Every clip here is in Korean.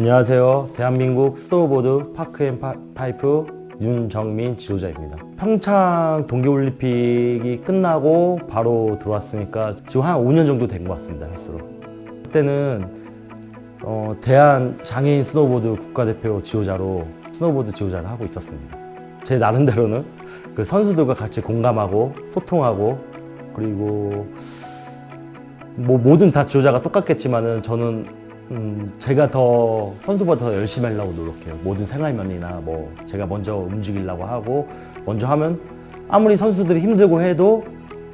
안녕하세요. 대한민국 스노우보드 파크앤파이프 윤정민 지도자입니다. 평창 동계올림픽이 끝나고 바로 들어왔으니까 지금 한 5년 정도 된 것 같습니다. 헬스로. 그때는 어, 대한 장애인 스노우보드 국가대표 지도자로 스노우보드 지도자를 하고 있었습니다. 제 나름대로는 그 선수들과 같이 공감하고 소통하고 그리고 뭐 모든 다 지도자가 똑같겠지만은 저는 음 제가 더 선수보다 더 열심히 하려고 노력해요. 모든 생활면이나 뭐 제가 먼저 움직이려고 하고 먼저 하면 아무리 선수들이 힘들고 해도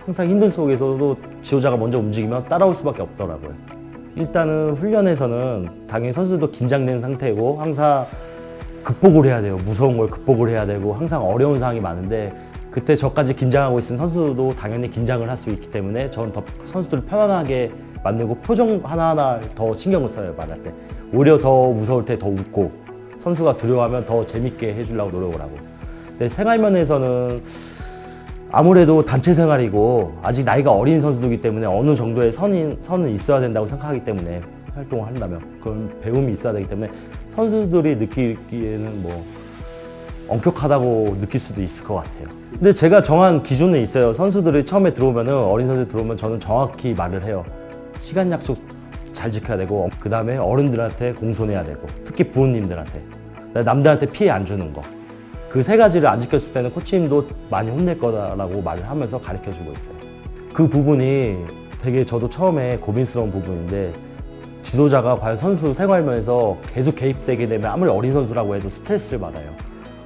항상 힘든 속에서도 지도자가 먼저 움직이면 따라올 수밖에 없더라고요. 일단은 훈련에서는 당연히 선수도 긴장된 상태고 항상 극복을 해야 돼요. 무서운 걸 극복을 해야 되고 항상 어려운 상황이 많은데 그때 저까지 긴장하고 있는 선수도 당연히 긴장을 할 수 있기 때문에 저는 더 선수들을 편안하게 만들고 표정 하나하나 더 신경을 써요 말할 때 오히려 더 무서울 때 더 웃고 선수가 두려워하면 더 재밌게 해주려고 노력을 하고 근데 생활 면에서는 아무래도 단체 생활이고 아직 나이가 어린 선수들이기 때문에 어느 정도의 선인, 선은 있어야 된다고 생각하기 때문에 활동을 한다면 그런 배움이 있어야 되기 때문에 선수들이 느끼기에는 뭐 엄격하다고 느낄 수도 있을 것 같아요. 근데 제가 정한 기준은 있어요. 선수들이 처음에 들어오면은 어린 선수 들어오면 저는 정확히 말을 해요. 시간 약속 잘 지켜야 되고 그 다음에 어른들한테 공손해야 되고 특히 부모님들한테 남들한테 피해 안 주는 거. 그 세 가지를 안 지켰을 때는 코치님도 많이 혼낼 거다라고 말을 하면서 가르쳐 주고 있어요. 그 부분이 되게 저도 처음에 고민스러운 부분인데 지도자가 과연 선수 생활면에서 계속 개입되게 되면 아무리 어린 선수라고 해도 스트레스를 받아요.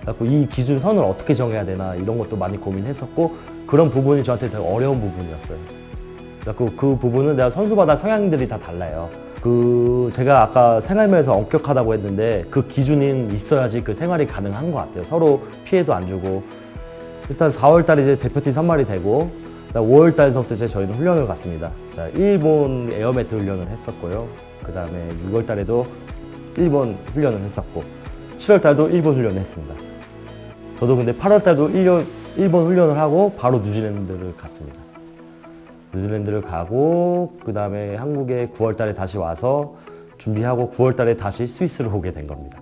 그래서 이 기준 선을 어떻게 정해야 되나 이런 것도 많이 고민했었고 그런 부분이 저한테 되게 어려운 부분이었어요. 그래서 그 부분은 내가 선수마다 성향들이 다 달라요. 그 제가 아까 생활면에서 엄격하다고 했는데 그 기준이 있어야지 그 생활이 가능한 것 같아요. 서로 피해도 안 주고 일단 4월 달에 이제 대표팀 선발이 되고 5월 달서부터 이제 저희는 훈련을 갔습니다. 자, 일본 에어매트 훈련을 했었고요. 그 다음에 6월 달에도 일본 훈련을 했었고 7월 달도 일본 훈련을 했습니다. 저도 근데 8월 달도 일본 훈련을 하고 바로 뉴질랜드를 갔습니다. 뉴질랜드를 가고 그 다음에 한국에 9월 달에 다시 와서 준비하고 9월 달에 다시 스위스를 오게 된 겁니다.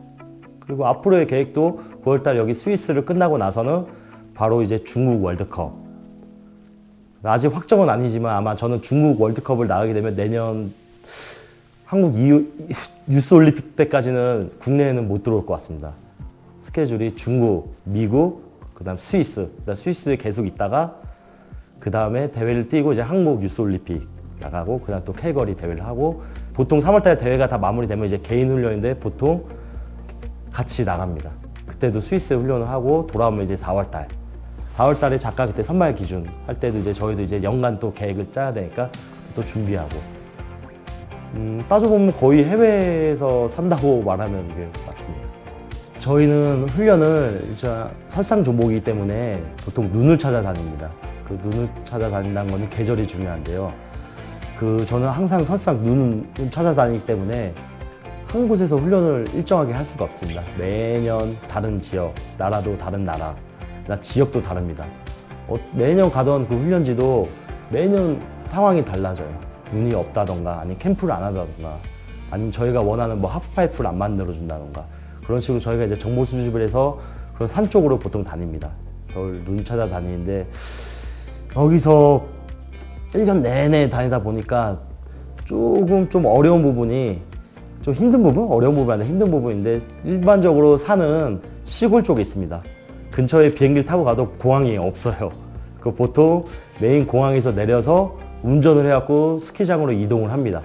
그리고 앞으로의 계획도 9월 달 여기 스위스를 끝나고 나서는 바로 이제 중국 월드컵. 아직 확정은 아니지만 아마 저는 중국 월드컵을 나가게 되면 내년 한국 이후, 유스 올림픽 때까지는 국내에는 못 들어올 것 같습니다. 스케줄이 중국, 미국, 그다음 스위스, 그다음 스위스에 계속 있다가 그 다음에 대회를 뛰고 이제 한국 유스 올림픽 나가고 그다음 또 캘거리 대회를 하고 보통 3월달에 대회가 다 마무리되면 이제 개인 훈련인데 보통 같이 나갑니다. 그때도 스위스 훈련을 하고 돌아오면 이제 4월달. 4월달에 작가 그때 선발 기준 할 때도 이제 저희도 이제 연간 또 계획을 짜야 되니까 또 준비하고. 음, 따져보면 거의 해외에서 산다고 말하면 이게 맞습니다. 저희는 훈련을 진짜 설상 종목이기 때문에 보통 눈을 찾아다닙니다. 그 눈을 찾아다닌다는 거는 계절이 중요한데요. 그 저는 항상 설상 눈을 찾아다니기 때문에 한 곳에서 훈련을 일정하게 할 수가 없습니다. 매년 다른 지역, 나라도 다른 나라, 나 지역도 다릅니다. 어, 매년 가던 그 훈련지도 매년 상황이 달라져요. 눈이 없다던가, 아니 캠프를 안 하다던가, 아니면 저희가 원하는 뭐 하프파이프를 안 만들어 준다던가 그런 식으로 저희가 이제 정보 수집을 해서 그런 산 쪽으로 보통 다닙니다. 겨울 눈 찾아다니는데 여기서 1년 내내 다니다 보니까 조금 좀 어려운 부분이 좀 힘든 부분? 어려운 부분이 아니라 힘든 부분인데 일반적으로 산은 시골 쪽에 있습니다. 근처에 비행기를 타고 가도 공항이 없어요. 그 보통 메인 공항에서 내려서 운전을 해갖고 스키장으로 이동을 합니다.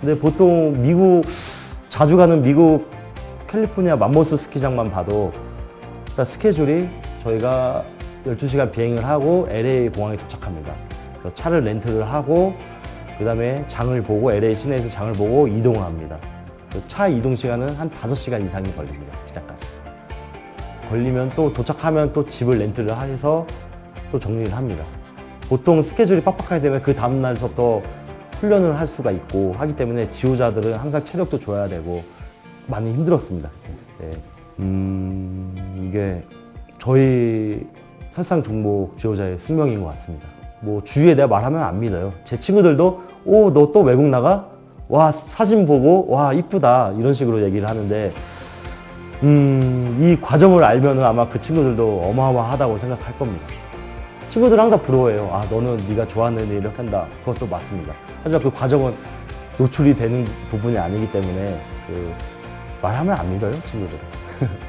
근데 보통 미국 자주 가는 미국 캘리포니아 맘모스 스키장만 봐도 일단 스케줄이 저희가 12시간 비행을 하고 LA 공항에 도착합니다. 그래서 차를 렌트를 하고 그 다음에 장을 보고 LA 시내에서 장을 보고 이동을 합니다. 그차 이동 시간은 한 5시간 이상이 걸립니다. 스키장까지. 걸리면 또 도착하면 또 집을 렌트를 해서 또 정리를 합니다. 보통 스케줄이 빡빡하게 되면 그 다음 날부터 훈련을 할 수가 있고 하기 때문에 지도자들은 항상 체력도 줘야 되고 많이 힘들었습니다. 네. 음, 이게 저희 설상 종목 지도자의 숙명인 것 같습니다. 뭐 주위에 내가 말하면 안 믿어요. 제 친구들도 오 너 또 외국 나가? 와 사진 보고 와 이쁘다 이런 식으로 얘기를 하는데 음, 이 과정을 알면은 아마 그 친구들도 어마어마하다고 생각할 겁니다. 친구들 항상 부러워해요. 아 너는 네가 좋아하는 일 이렇게 한다. 그것도 맞습니다. 하지만 그 과정은 노출이 되는 부분이 아니기 때문에 그 말하면 안 믿어요 친구들은.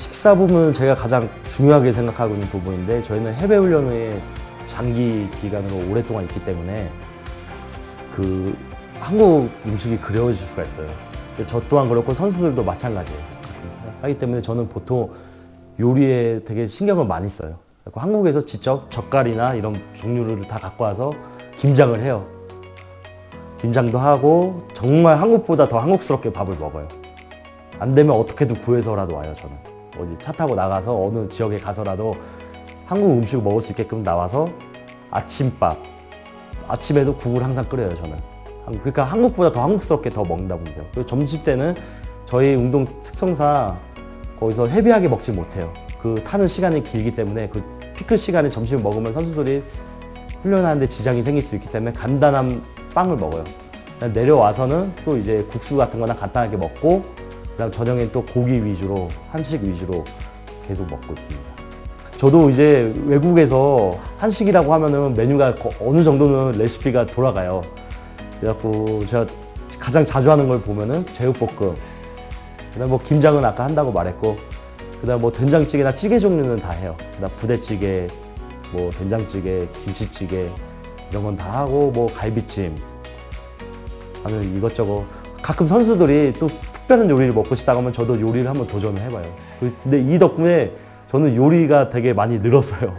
식사 부분은 제가 가장 중요하게 생각하고 있는 부분인데 저희는 해외 훈련에 장기 기간으로 오랫동안 있기 때문에 그 한국 음식이 그리워질 수가 있어요. 저 또한 그렇고 선수들도 마찬가지예요. 하기 때문에 저는 보통 요리에 되게 신경을 많이 써요. 한국에서 직접 젓갈이나 이런 종류를 다 갖고 와서 김장을 해요. 김장도 하고 정말 한국보다 더 한국스럽게 밥을 먹어요. 안 되면 어떻게든 구해서라도 와요, 저는. 어디 차 타고 나가서 어느 지역에 가서라도 한국 음식을 먹을 수 있게끔 나와서 아침밥, 아침에도 국을 항상 끓여요, 저는. 한- 그러니까 한국보다 더 한국스럽게 더 먹는다고 봅니다. 그리고 점심 때는 저희 운동 특성상 거기서 헤비하게 먹지 못해요. 그 타는 시간이 길기 때문에 그 피크 시간에 점심을 먹으면 선수들이 훈련하는데 지장이 생길 수 있기 때문에 간단한 빵을 먹어요. 내려와서는 또 이제 국수 같은 거나 간단하게 먹고 그다음 저녁엔 또 고기 위주로 한식 위주로 계속 먹고 있습니다. 저도 이제 외국에서 한식이라고 하면은 메뉴가 거- 어느 정도는 레시피가 돌아가요. 그래갖고 제가 가장 자주 하는 걸 보면은 제육볶음, 그다음 뭐 김장은 아까 한다고 말했고, 그다음 뭐 된장찌개나 찌개 종류는 다 해요. 그다음 부대찌개, 뭐 된장찌개, 김치찌개 이런 건 다 하고 뭐 갈비찜, 하는 이것저것 가끔 선수들이 또 특별한 요리를 먹고 싶다고 하면 저도 요리를 한번 도전을 해봐요. 그- 근데 이 덕분에 저는 요리가 되게 많이 늘었어요.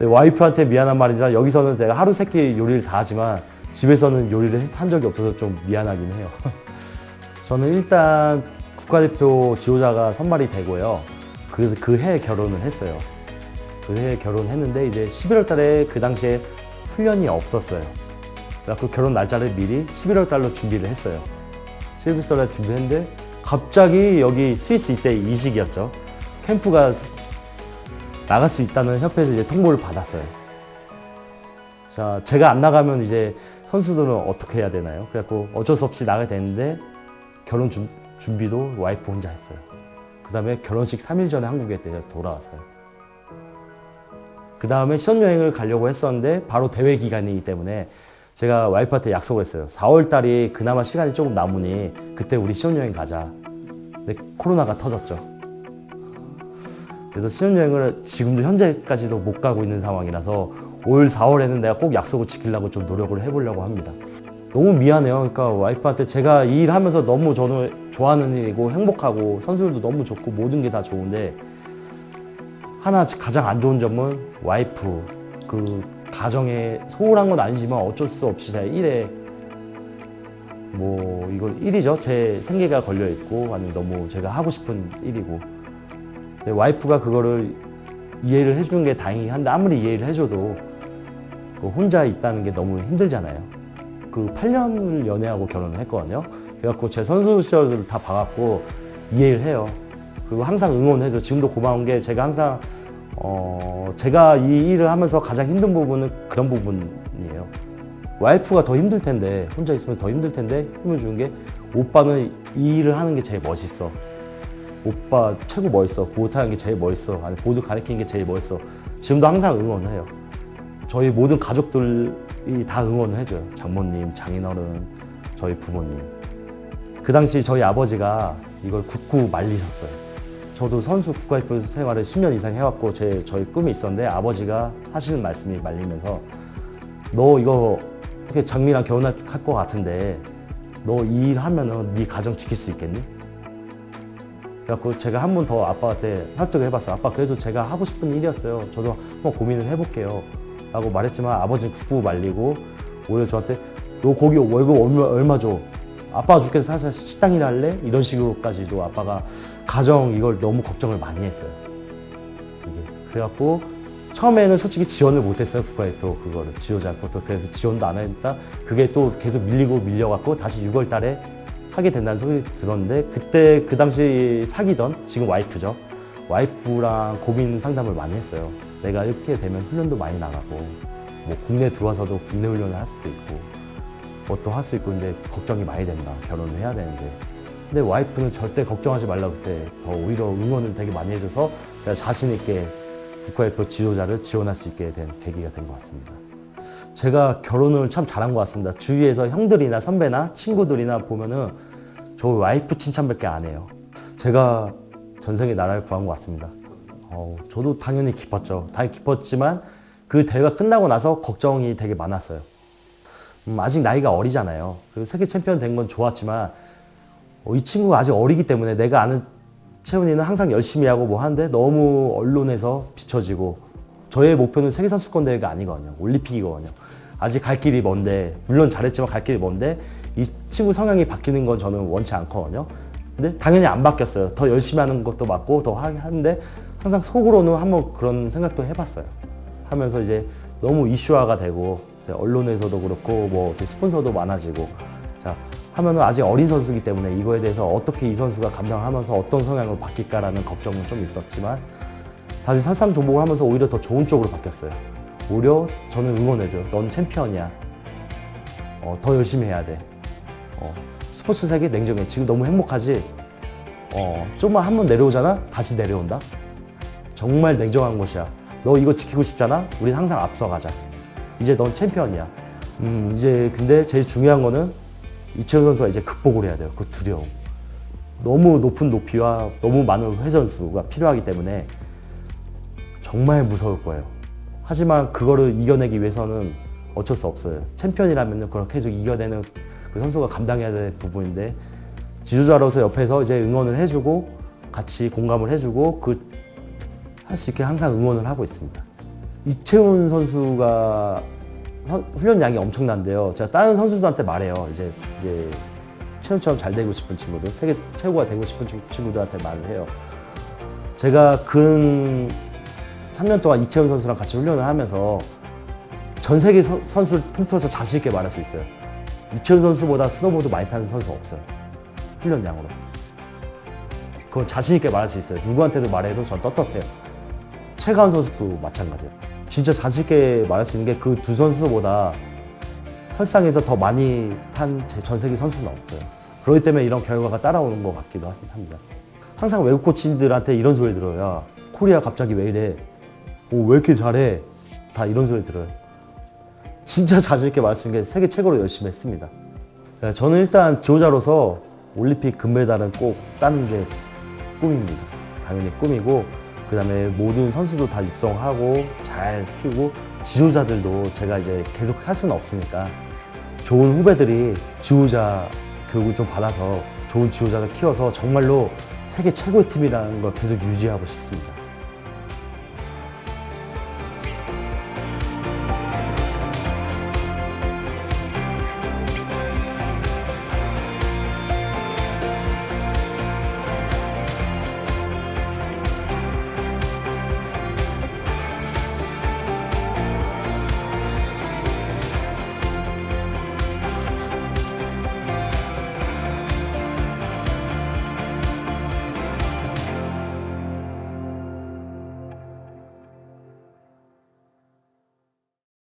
와이프한테 미안한 말이지만 여기서는 제가 하루 세끼 요리를 다 하지만 집에서는 요리를 한 적이 없어서 좀 미안하긴 해요. 저는 일단 국가대표 지도자가 선발이 되고요. 그, 그해 결혼을 했어요. 그 해 결혼했는데 이제 11월 달에 그 당시에 훈련이 없었어요. 그래서 결혼 날짜를 미리 11월 달로 준비를 했어요. 11월 달에 준비했는데 갑자기 여기 스위스 이때 이직이었죠. 캠프가 나갈 수 있다는 협회에서 이제 통보를 받았어요. 자, 제가 안 나가면 이제 선수들은 어떻게 해야 되나요? 그래갖고 어쩔 수 없이 나가야 되는데 결혼 준, 준비도 와이프 혼자 했어요. 그 다음에 결혼식 3일 전에 한국에 돌아왔어요. 그 다음에 시험여행을 가려고 했었는데 바로 대회 기간이기 때문에 제가 와이프한테 약속을 했어요. 4월 달이 그나마 시간이 조금 남으니 그때 우리 시험여행 가자. 근데 코로나가 터졌죠. 그래서 신혼여행을 지금도 현재까지도 못 가고 있는 상황이라서 올 4월에는 내가 꼭 약속을 지키려고 좀 노력을 해보려고 합니다. 너무 미안해요. 그러니까 와이프한테 제가 이 일 하면서 너무 저는 좋아하는 일이고 행복하고 선수들도 너무 좋고 모든 게 다 좋은데 하나 가장 안 좋은 점은 와이프 그 가정에 소홀한 건 아니지만 어쩔 수 없이 제가 일에 뭐 이걸 일이죠. 제 생계가 걸려 있고 아니면 너무 제가 하고 싶은 일이고. 근데 와이프가 그거를 이해를 해주는 게 다행이긴 한데 아무리 이해를 해줘도 그 혼자 있다는 게 너무 힘들잖아요. 그 8년을 연애하고 결혼을 했거든요. 그래갖고 제 선수 시절을 다 봐갖고 이해를 해요. 그리고 항상 응원해줘. 지금도 고마운 게 제가 항상 어 제가 이 일을 하면서 가장 힘든 부분은 그런 부분이에요. 와이프가 더 힘들 텐데 혼자 있으면 더 힘들 텐데 힘을 주는 게 오빠는 이 일을 하는 게 제일 멋있어. 오빠 최고 멋있어. 보드하는 게 제일 멋있어. 아니 보드 가르치는 게 제일 멋있어. 지금도 항상 응원해요. 저희 모든 가족들이 다 응원을 해줘요. 장모님, 장인어른, 저희 부모님. 그 당시 저희 아버지가 이걸 굳고 말리셨어요. 저도 선수 국가대표 생활을 10년 이상 해왔고 제 저희 꿈이 있었는데 아버지가 하시는 말씀이 말리면서 너 이거 이렇게 장미랑 결혼할 것 같은데 너 이 일 하면은 네 가정 지킬 수 있겠니? 그래갖고 제가 한 번 더 아빠한테 설득을 해봤어요. 아빠 그래도 제가 하고 싶은 일이었어요. 저도 한번 고민을 해볼게요. 라고 말했지만 아버지는 굳고 말리고 오히려 저한테 너 거기 월급 얼마, 얼마 줘? 아빠가 죽겠어 사실 식당 일 할래? 이런 식으로까지도 아빠가 가정 이걸 너무 걱정을 많이 했어요. 이게 그래갖고 처음에는 솔직히 지원을 못했어요 국가대표 그거를 지도자 것도 그래서 지원도 안 했다. 그게 또 계속 밀리고 밀려갖고 다시 6월달에 하게 된다는 소리 들었는데 그때 그 당시 사귀던 지금 와이프죠. 와이프랑 고민 상담을 많이 했어요. 내가 이렇게 되면 훈련도 많이 나가고 뭐 국내 들어와서도 국내 훈련을 할 수도 있고 뭣도 할 수 있고 근데 걱정이 많이 된다. 결혼을 해야 되는데. 근데 와이프는 절대 걱정하지 말라고 그때 더 오히려 응원을 되게 많이 해줘서 제가 자신 있게 국가대표 지도자를 지원할 수 있게 된 계기가 된 것 같습니다. 제가 결혼을 참 잘한 것 같습니다. 주위에서 형들이나 선배나 친구들이나 보면은 저 와이프 칭찬밖에 안 해요. 제가 전생에 나라를 구한 것 같습니다. 어, 저도 당연히 기뻤죠. 당연히 기뻤지만 그 대회가 끝나고 나서 걱정이 되게 많았어요. 음, 아직 나이가 어리잖아요. 그리고 세계 챔피언 된 건 좋았지만 어, 이 친구가 아직 어리기 때문에 내가 아는 채훈이는 항상 열심히 하고 뭐 하는데 너무 언론에서 비춰지고 저의 목표는 세계 선수권 대회가 아니거든요. 올림픽이거든요. 아직 갈 길이 먼데 물론 잘했지만 갈 길이 먼데 이 친구 성향이 바뀌는 건 저는 원치 않거든요. 근데 당연히 안 바뀌었어요. 더 열심히 하는 것도 맞고 더 하는데 항상 속으로는 한번 그런 생각도 해봤어요. 하면서 이제 너무 이슈화가 되고 언론에서도 그렇고 뭐 스폰서도 많아지고 자 하면은 아직 어린 선수이기 때문에 이거에 대해서 어떻게 이 선수가 감당하면서 어떤 성향으로 바뀔까라는 걱정은 좀 있었지만 다시 설상 종목을 하면서 오히려 더 좋은 쪽으로 바뀌었어요. 오히려 저는 응원해줘. 넌 챔피언이야. 어, 더 열심히 해야 돼. 어, 스포츠 세계 냉정해. 지금 너무 행복하지? 어, 좀만 한 번 내려오잖아? 다시 내려온다? 정말 냉정한 것이야. 너 이거 지키고 싶잖아? 우린 항상 앞서가자. 이제 넌 챔피언이야. 음, 이제 근데 제일 중요한 거는 이채원 선수가 이제 극복을 해야 돼요. 그 두려움. 너무 높은 높이와 너무 많은 회전수가 필요하기 때문에 정말 무서울 거예요. 하지만 그거를 이겨내기 위해서는 어쩔 수 없어요. 챔피언이라면 그걸 계속 이겨내는 그 선수가 감당해야 될 부분인데 지도자로서 옆에서 이제 응원을 해주고 같이 공감을 해주고 그 할 수 있게 항상 응원을 하고 있습니다. 이채훈 선수가 선- 훈련량이 엄청난데요. 제가 다른 선수들한테 말해요. 이제 이제 채훈처럼 잘 되고 싶은 친구들, 세계 최고가 되고 싶은 친- 친구들한테 말을 해요. 제가 근 3년 동안 이채훈 선수랑 같이 훈련을 하면서 전 세계 서- 선수를 통틀어서 자신 있게 말할 수 있어요. 이채훈 선수보다 스노보드 많이 타는 선수 없어요. 훈련량으로. 그건 자신 있게 말할 수 있어요. 누구한테도 말해도 전 떳떳해요. 최가은 선수도 마찬가지예요. 진짜 자신 있게 말할 수 있는 게 그 두 선수보다 설상에서 더 많이 탄 전 세계 선수는 없어요. 그렇기 때문에 이런 결과가 따라오는 것 같기도 하- 합니다. 항상 외국 코치들한테 이런 소리 들어요. 야, 코리아 갑자기 왜 이래? 오, 왜 이렇게 잘해? 다 이런 소리 들어요. 진짜 자신 있게 말할 수 있는 게 세계 최고로 열심히 했습니다. 네, 저는 일단 지도자로서 올림픽 금메달은 꼭 따는 게 꿈입니다. 당연히 꿈이고 그다음에 모든 선수도 다 육성하고 잘 키우고 지도자들도 제가 이제 계속 할 수는 없으니까 좋은 후배들이 지도자 교육을 좀 받아서 좋은 지도자를 키워서 정말로 세계 최고의 팀이라는 걸 계속 유지하고 싶습니다.